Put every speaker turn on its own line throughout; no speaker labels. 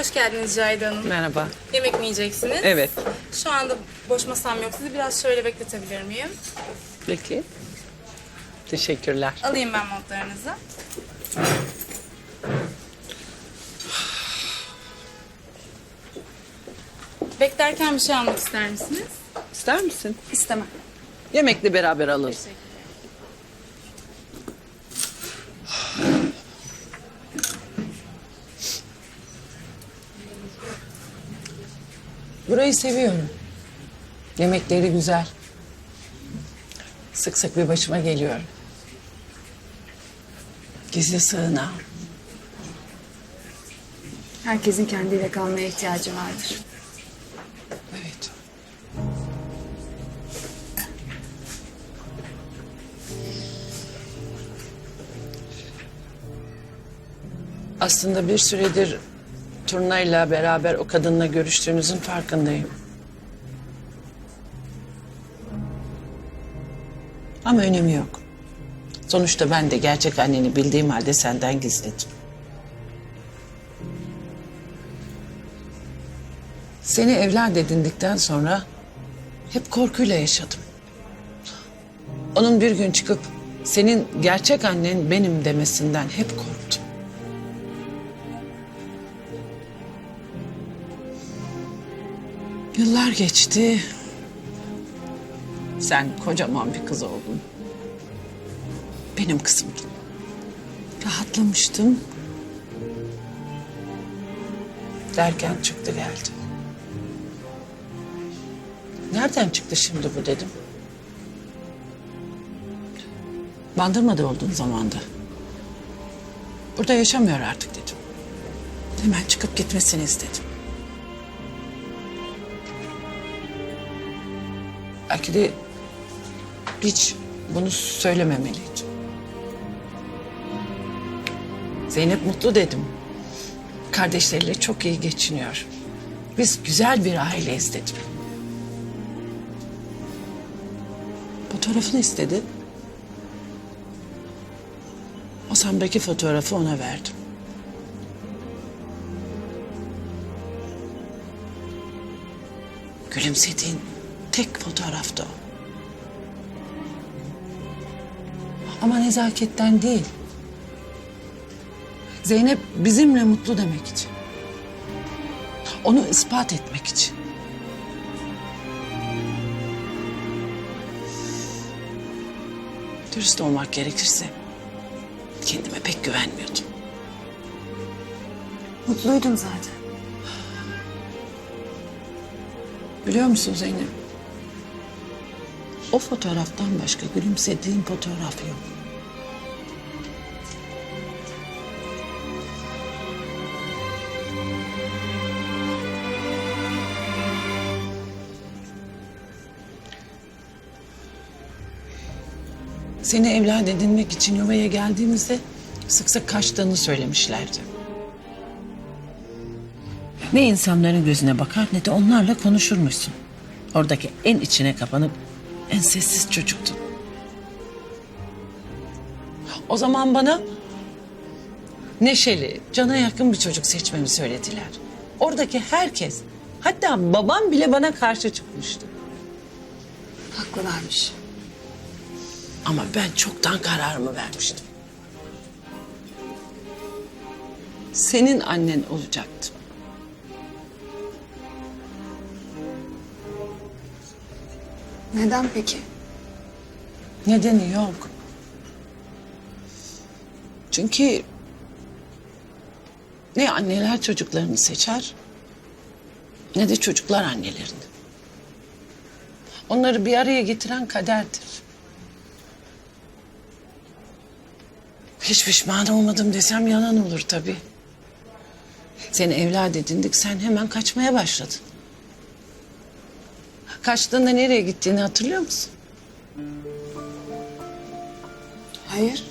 Hoş geldiniz Cahide Hanım.
Merhaba.
Yemek mi yiyeceksiniz?
Evet.
Şu anda boş masam yok. Sizi biraz şöyle bekletebilir miyim?
Peki. Teşekkürler.
Alayım ben montlarınızı. Beklerken bir şey almak ister misiniz?
İster misin?
İstemem.
Yemekle beraber alırız.
Teşekkür
Burayı seviyorum. Yemekleri güzel. Sık sık bir başıma geliyorum. Gizli sığınağım.
Herkesin kendiyle kalmaya ihtiyacı vardır.
Evet. Aslında bir süredir Turna'yla beraber o kadınla görüştüğünüzün farkındayım. Ama önemi yok. Sonuçta ben de gerçek anneni bildiğim halde senden gizledim. Seni evlat edindikten sonra hep korkuyla yaşadım. Onun bir gün çıkıp senin gerçek annen benim demesinden hep korktum. Yıllar geçti. Sen kocaman bir kız oldun. Benim kızımdın. Rahatlamıştım. Derken çıktı geldi. Nereden çıktı şimdi bu dedim. Bandırmada olduğun zamanda. Burada yaşamıyor artık dedim. Hemen çıkıp gitmesini istedim. Belki de hiç bunu söylememeliydim. Zeynep mutlu dedim. Kardeşleriyle çok iyi geçiniyor. Biz güzel bir aileyiz dedim. Fotoğrafını istedi. Masamdaki fotoğrafı ona verdim. Gülümsediğin tek fotoğraftı o. Ama nezaketten değil. Zeynep bizimle mutlu demek için. Onu ispat etmek için. Dürüst olmak gerekirse kendime pek güvenmiyordum.
Mutluydum zaten.
Biliyor musun Zeynep? O fotoğraftan başka gülümsediğim fotoğraf yok. Seni evlat edinmek için yuvaya geldiğimizde sık sık kaçtığını söylemişlerdi. Ne insanların gözüne bakar ne de onlarla konuşurmuşsun. Oradaki en içine kapanıp en sessiz çocuktun. O zaman bana neşeli, cana yakın bir çocuk seçmemi söylediler. Oradaki herkes, hatta babam bile bana karşı çıkmıştı.
Haklılarmış.
Ama ben çoktan kararımı vermiştim. Senin annen olacaktım.
Neden peki?
Nedeni yok. Çünkü ne anneler çocuklarını seçer ne de çocuklar annelerini. Onları bir araya getiren kaderdir. Hiç pişman olmadım desem yalan olur tabii. Seni evlat edindik sen hemen kaçmaya başladın. Kaçtığında nereye gittiğini hatırlıyor musun?
Hayır.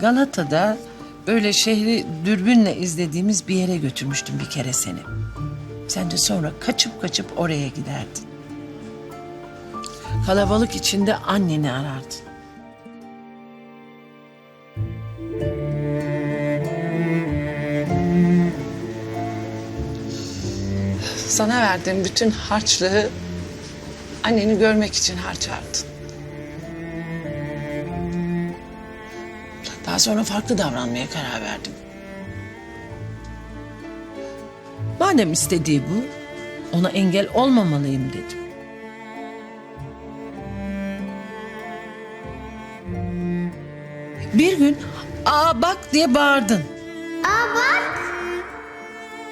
Galata'da böyle şehri dürbünle izlediğimiz bir yere götürmüştüm bir kere seni. Sen de sonra kaçıp kaçıp oraya giderdin. Kalabalık içinde anneni arardın.
Sana verdiğim bütün harçlığı anneni görmek için harcardın. Daha sonra farklı davranmaya karar verdim.
Madem istediği bu, ona engel olmamalıyım dedim. Bir gün aa bak diye bağırdın. Aa bak.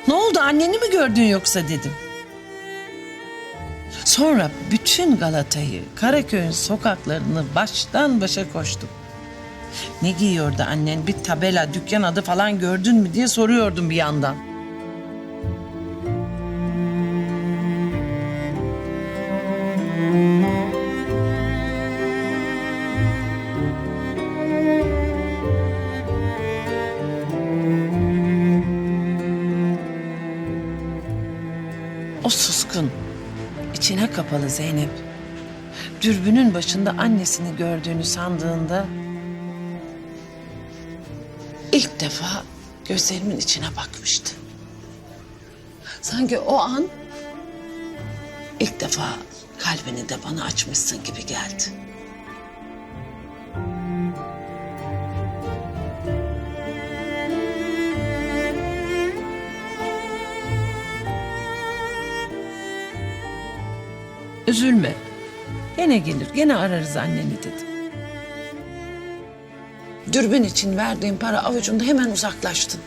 Ne oldu anneni mi gördün yoksa dedim. Sonra bütün Galata'yı, Karaköy'ün sokaklarını baştan başa koştum. Ne giyiyordu annen? Bir tabela, dükkan adı falan gördün mü diye soruyordum bir yandan. Kapalı Zeynep. Dürbünün başında annesini gördüğünü sandığında
İlk defa gözlerimin içine bakmıştı. Sanki o an ilk defa kalbini de bana açmışsın gibi geldi.
Üzülme. Gene gelir, gene ararız anneni dedim.
Dürbün için verdiğim para avucunda hemen uzaklaştın.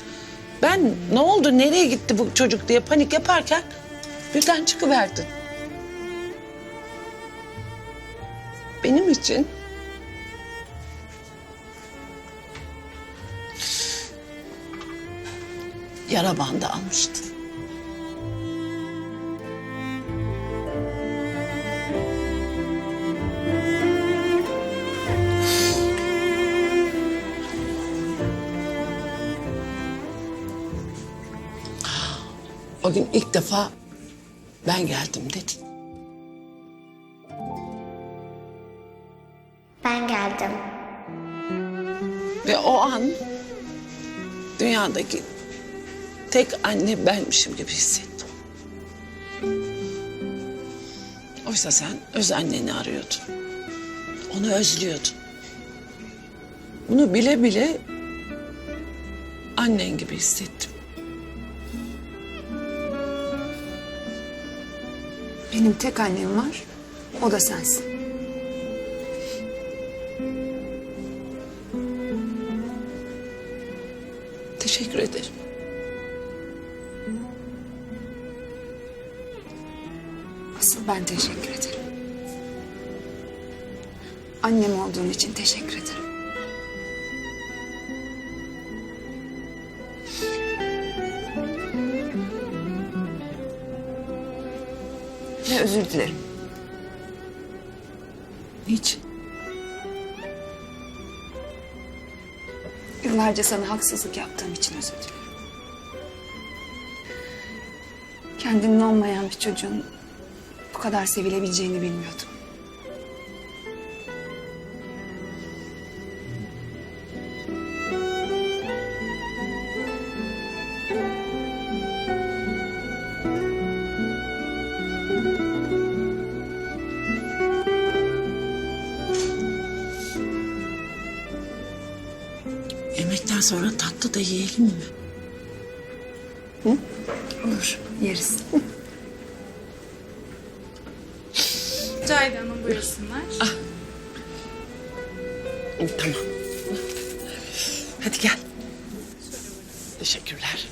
Ben ne oldu, nereye gitti bu çocuk diye panik yaparken birden çıkıverdin. Benim için yara bandı almıştın. O gün ilk defa ben geldim dedin.
Ben geldim.
Ve o an dünyadaki tek anne benmişim gibi hissettim. Oysa sen öz anneni arıyordun. Onu özlüyordun. Bunu bile bile annen gibi hissettim.
Benim tek annem var. O da sensin. Ve özür dilerim.
Niçin?
Yıllarca sana haksızlık yaptığım için özür dilerim. Kendinin olmayan bir çocuğun bu kadar sevilebileceğini bilmiyordum.
Yemekten sonra tatlı da yiyelim mi?
Olur, yeriz.
Cahide Hanım buyursunlar.
Tamam. Hadi gel. Teşekkürler.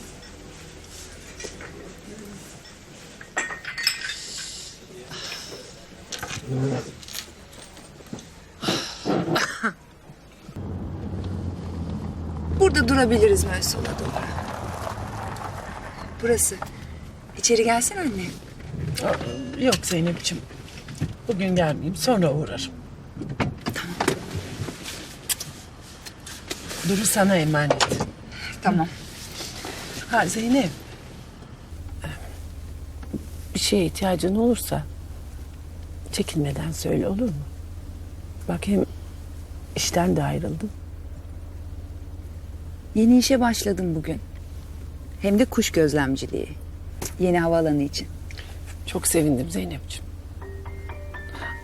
Burada durabiliriz böyle sola doğru. Burası. İçeri gelsin anne.
Yok Zeynep'ciğim. Bugün gelmeyeyim, sonra uğrarım. Tamam. Duru sana emanet.
Tamam.
Ha Zeynep. Bir şeye ihtiyacın olursa çekinmeden söyle olur mu? Bak hem işten de ayrıldım.
Yeni işe başladım bugün. Hem de kuş gözlemciliği. Yeni havaalanı için.
Çok sevindim Zeynep'ciğim.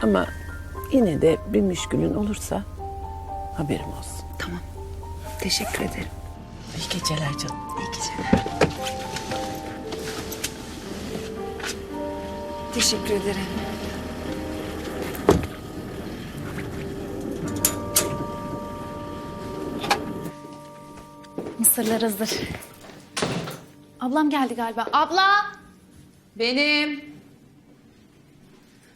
Ama yine de bir müşkülün olursa haberim olsun.
Tamam. Teşekkür ederim.
İyi geceler canım.
İyi geceler. Teşekkür ederim.
Mısırlar hazır. Ablam geldi galiba. Abla!
Benim.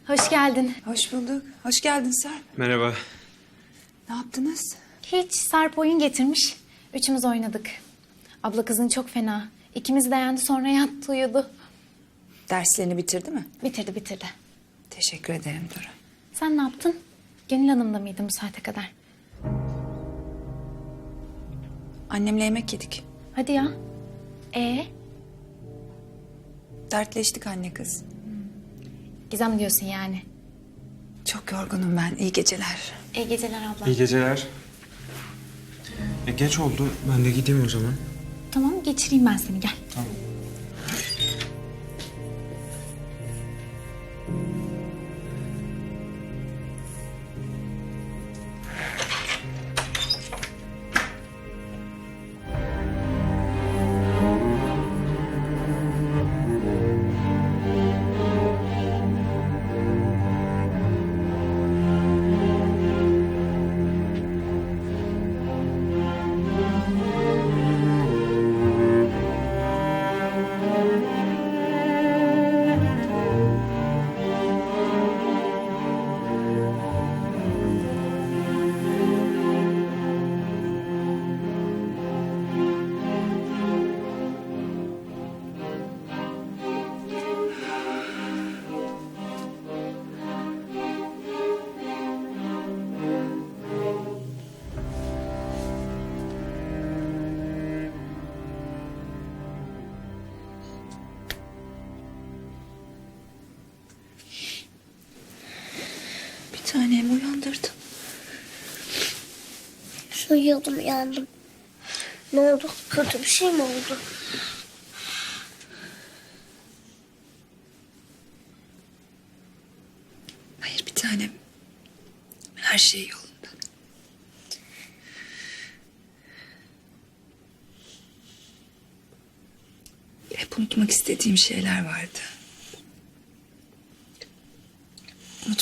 Hoş geldin.
Hoş bulduk. Hoş geldin Sarp.
Merhaba.
Ne yaptınız?
Hiç Sarp oyun getirmiş. Üçümüz oynadık. Abla kızın çok fena. İkimiz de yendi sonra yattı uyudu.
Derslerini bitirdi mi?
Bitirdi bitirdi.
Teşekkür ederim Duru.
Sen ne yaptın? Gönül Hanım'da mıydın bu saate kadar?
Annemle yemek yedik.
Hadi ya. Ee,
Dertleştik anne kız.
Gizem diyorsun yani.
Çok yorgunum ben. İyi geceler.
İyi geceler abla.
İyi geceler. E, geç oldu. Ben de gideyim o zaman.
Tamam geçireyim ben seni gel.
Tanem uyandırdın.
Uyuyordum uyandım. Ne oldu? Kötü bir şey mi oldu?
Hayır bir tanem. Her şey yolunda. Hep unutmak istediğim şeyler vardı.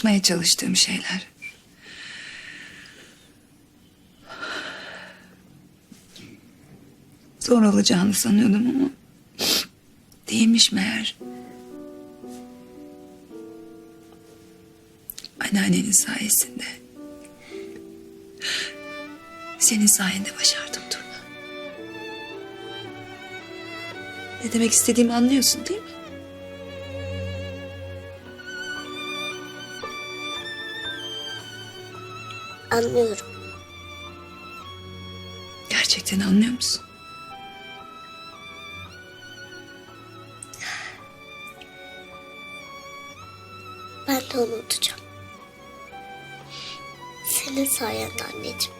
Unutmaya çalıştığım şeyler. Zor olacağını sanıyordum ama değilmiş meğer. Anneannenin sayesinde. Senin sayende başardım Turna. Ne demek istediğimi anlıyorsun değil mi?
Anlıyorum.
Gerçekten anlıyor musun?
Ben de unutacağım. Senin sayende anneciğim.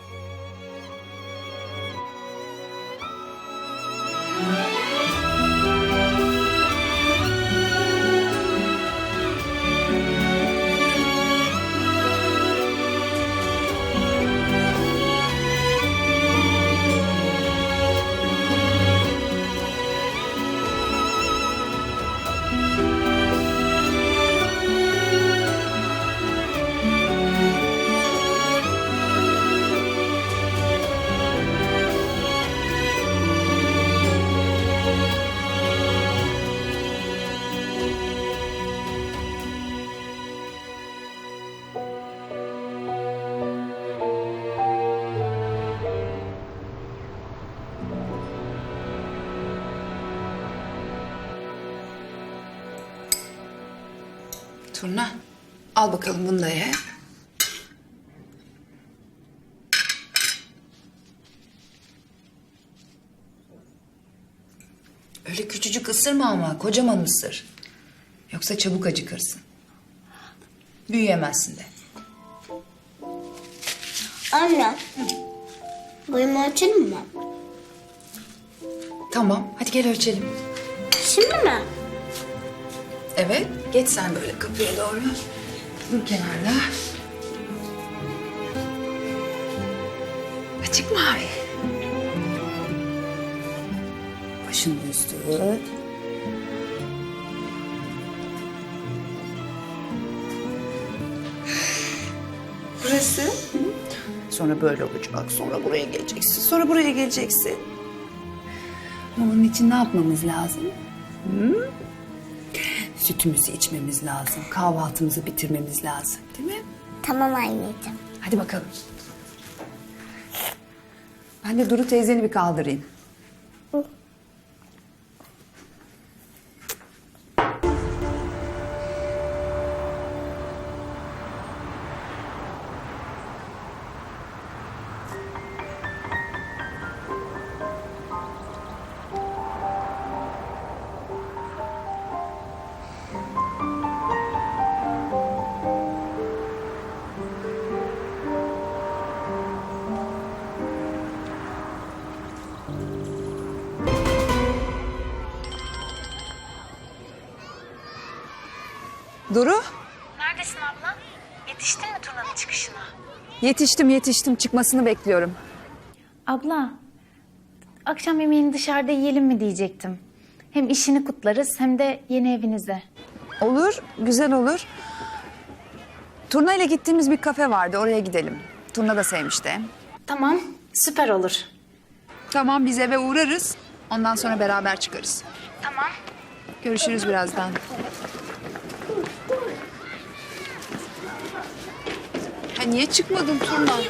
Turna al bakalım bunu da ye. Öyle küçücük ısırma ama kocaman ısır. Yoksa çabuk acıkırsın. Büyüyemezsin de.
Anne. Boyumu ölçelim mi?
Tamam hadi gel ölçelim.
Şimdi mi?
Evet. Geç sen böyle kapıya doğru. Dur kenarda. Açık mavi. Başın üstü. Burası. Sonra böyle olacak. Sonra buraya geleceksin. Sonra buraya geleceksin. Onun için ne yapmamız lazım? Hı? Sütümüzü içmemiz lazım. Kahvaltımızı bitirmemiz lazım. Değil mi?
Tamam anneciğim.
Hadi bakalım. Ben de Duru teyzeni bir kaldırayım. Duru,
Neredesin abla? Yetiştin mi turnanın çıkışına?
yetiştim yetiştim. Çıkmasını bekliyorum.
Abla, akşam yemeğini dışarıda yiyelim mi diyecektim. Hem işini kutlarız hem de yeni evinize.
Olur, güzel olur. Turna ile gittiğimiz bir kafe vardı. Oraya gidelim. Turna da sevmişti.
Tamam, süper olur.
Tamam, biz eve uğrarız. Ondan sonra beraber çıkarız.
Tamam.
Görüşürüz birazdan. Ha, niye çıkmadın Turna?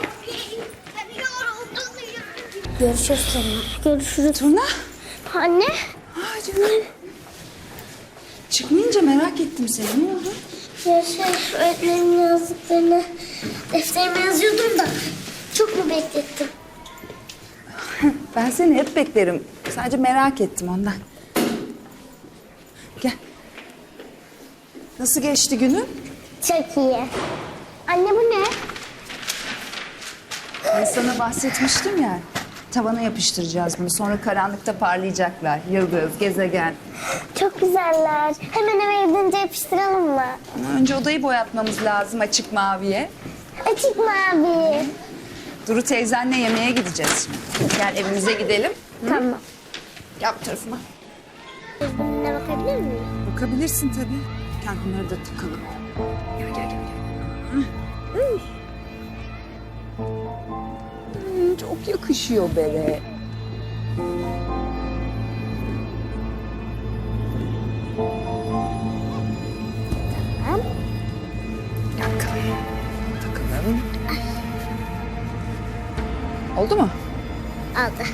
Görüşürüz sonra. Görüşürüz.
Turna?
Anne.
Çıkmayınca merak ettim seni. Ne oldu?
Görüşürüz. Öğretmenin yazdıklarını defterime yazıyordum da. Çok mu beklettim?
Ben seni hep beklerim. Sadece merak ettim ondan. Gel. Nasıl geçti günün?
Çok iyi. Anne bu ne?
Ben sana bahsetmiştim ya. Tavana yapıştıracağız bunu. Sonra karanlıkta parlayacaklar. Yıldız, gezegen.
Çok güzeller. Hemen eve gidince yapıştıralım mı?
Önce odayı boyatmamız lazım açık maviye.
Açık mavi.
Duru teyzenle yemeğe gideceğiz şimdi. Gel evimize gidelim.
Tamam.
Bu tarafıma.
Birbirine bakabilir miyim?
Bakabilirsin tabii. Gel bunları da takalım. Gel gel gel. gel. Hı. Çok yakışıyor bere.
Tamam.
Gel bakalım. Takalım. Oldu mu?
Aldı.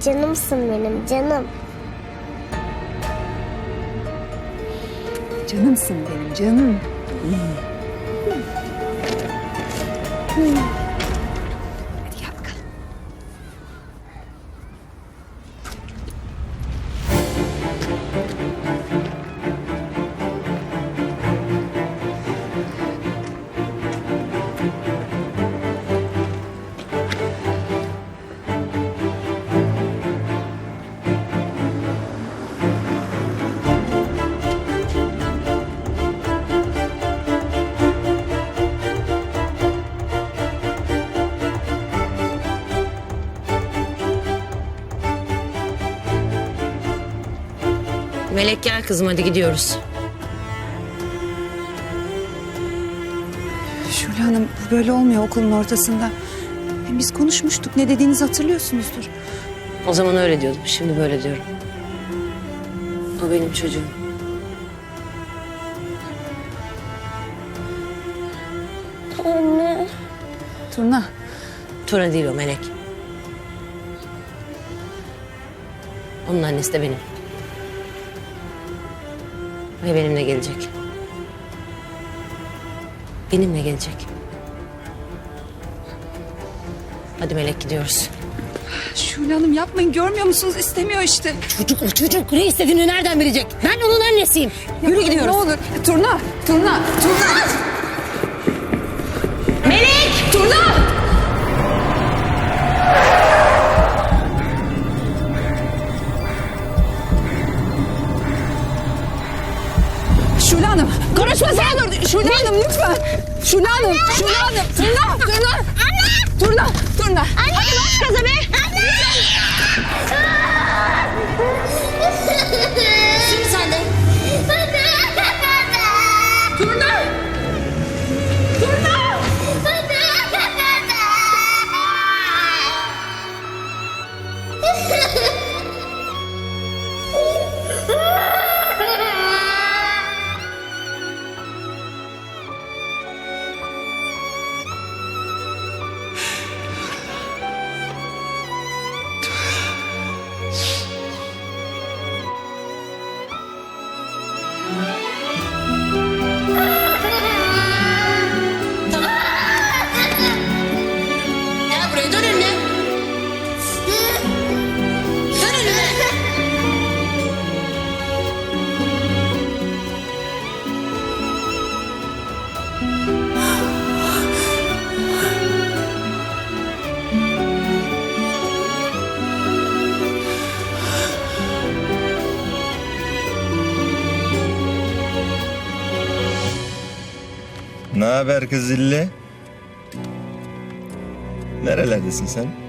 Canımsın benim canım.
Canımsın benim canım. Hadi gel bakalım.
Melek gel kızım hadi gidiyoruz.
Şule Hanım bu böyle olmuyor okulun ortasında. Hem biz konuşmuştuk. Ne dediğinizi hatırlıyorsunuzdur.
O zaman öyle diyordum şimdi böyle diyorum. O benim çocuğum.
Anne.
Turna.
Tura değil o Melek. Onun annesi de benim. Ve benimle gelecek. Benimle gelecek. Hadi Melek gidiyoruz.
Şule Hanım yapmayın görmüyor musunuz? İstemiyor işte.
Çocuk o çocuk ne istediğini nereden bilecek? Ben onun annesiyim. Yürü gidiyoruz.
Ne olur. Turna. Turna. Turna.
Haber kız zilli? Nerelerdesin sen?